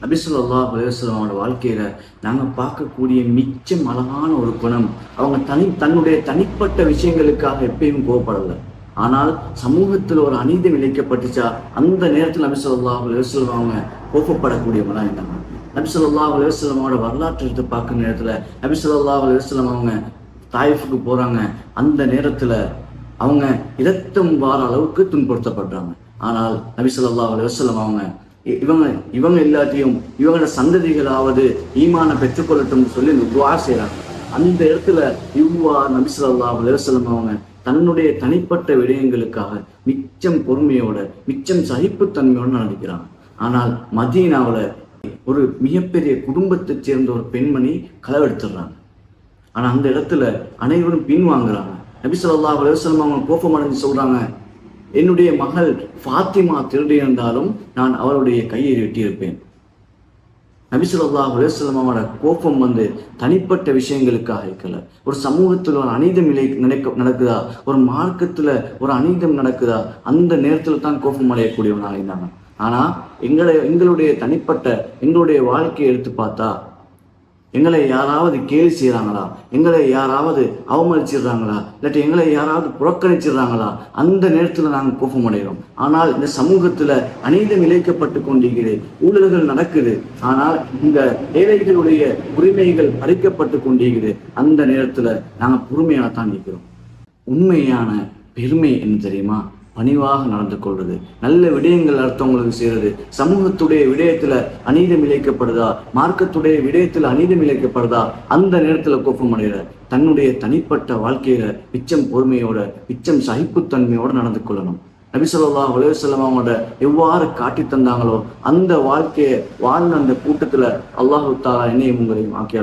நபிசுல்லா அலுவலமோட வாழ்க்கையில நாங்கள் பார்க்கக்கூடிய மிச்சம் அழகான ஒரு குணம் அவங்க தனி தன்னுடைய தனிப்பட்ட விஷயங்களுக்காக எப்பயும் கோவப்படலை. ஆனால் சமூகத்தில் ஒரு அநீதி விளைக்கப்பட்டுச்சா அந்த நேரத்தில் நபிசுல்லா அலுவலம் அவங்க கோபப்படக்கூடியவங்களா இருந்தாங்க. நபிசுல்லா அலுவலமோட வரலாற்று எடுத்து பார்க்குற நேரத்தில் நபிசுல்லா அலுவலம் அவங்க தாய்ஃபுக்கு போறாங்க. அந்த நேரத்தில் அவங்க இரத்தம் வார அளவுக்கு துன்புறுத்தப்படுறாங்க. ஆனால் நபிசுல்லா ஸல்லல்லாஹு அவங்க இவங்க இவங்க எல்லாத்தையும் இவங்களோட சந்ததிகளாவது ஈமான பெற்றுக்கொள்ளட்டும்னு சொல்லி துவா செய்கிறாங்க அந்த இடத்துல இவ்வா நபிசல்லா ஸல்லல்லாஹு அவங்க தன்னுடைய தனிப்பட்ட விடயங்களுக்காக மிச்சம் பொறுமையோட மிச்சம் சகிப்புத்தன்மையோட நடிக்கிறாங்க. ஆனால் மதீனாவில் ஒரு மிகப்பெரிய குடும்பத்தைச் சேர்ந்த ஒரு பெண்மணி களவெடுத்துடுறாங்க. ஆனா அந்த இடத்துல அனைவரும் பின்வாங்குறாங்க. நபிசல்லா ஸல்லல்லாஹு அவங்க கோபம் அடைஞ்சு சொல்றாங்க என்னுடைய மகள் ஃபாத்திமா திருடியிருந்தாலும் நான் அவளுடைய கையை வெட்டியிருப்பேன் நபிசுல்லா ஸல்லல்லாஹு கோபம் வந்து தனிப்பட்ட விஷயங்களுக்காக இருக்கல. ஒரு சமூகத்தில் ஒரு அநீதம் நிலை நினைக்க நடக்குதா? ஒரு மார்க்கத்தில் ஒரு அநீதம் நடக்குதா? அந்த நேரத்தில் தான் கோபம் அடையக்கூடியவனாக இருந்தாங்க. ஆனால் எங்களை எங்களுடைய தனிப்பட்ட எங்களுடைய வாழ்க்கையை எடுத்து பார்த்தா எங்களை யாராவது கேலி செய்கிறாங்களா எங்களை யாராவது அவமதிச்சிடுறாங்களா? இல்லாட்டி எங்களை யாராவது புறக்கணிச்சிடுறாங்களா? அந்த நேரத்தில் நாங்கள் கோபம் அடைகிறோம் ஆனால் இந்த சமூகத்தில் அநீதம் இழைக்கப்பட்டு கொண்டிருக்கிறது. ஊழல்கள் நடக்குது. ஆனால் இந்த ஏழைகளுடைய உரிமைகள் பறிக்கப்பட்டு கொண்டிருக்கிறது. அந்த நேரத்தில் நாங்கள் பொறுமையாக தான் நிற்கிறோம் உண்மையான பெருமை என்ன தெரியுமா? பணிவாக நடந்து கொள்வது. நல்ல விடயங்கள் அடுத்தவங்களுக்கு செய்யறது சமூகத்துடைய விடயத்துல அநீதம் இழைக்கப்படுதா? மார்க்கத்துடைய விடயத்துல அநீதம் இழைக்கப்படுதா? அந்த நேரத்துல கோபம் அடைகிற தன்னுடைய தனிப்பட்ட வாழ்க்கையில மிச்சம் பொறுமையோட மிச்சம் சகிப்புத்தன்மையோட நடந்து கொள்ளணும். நபிசல்லா உலகசல்லம் அவங்களோட எவ்வாறு காட்டி தந்தாங்களோ அந்த வாழ்க்கையை வாழ்ந்த அந்த கூட்டத்துல அல்லாஹு தாலா என்னையும் உங்களையும் ஆக்கி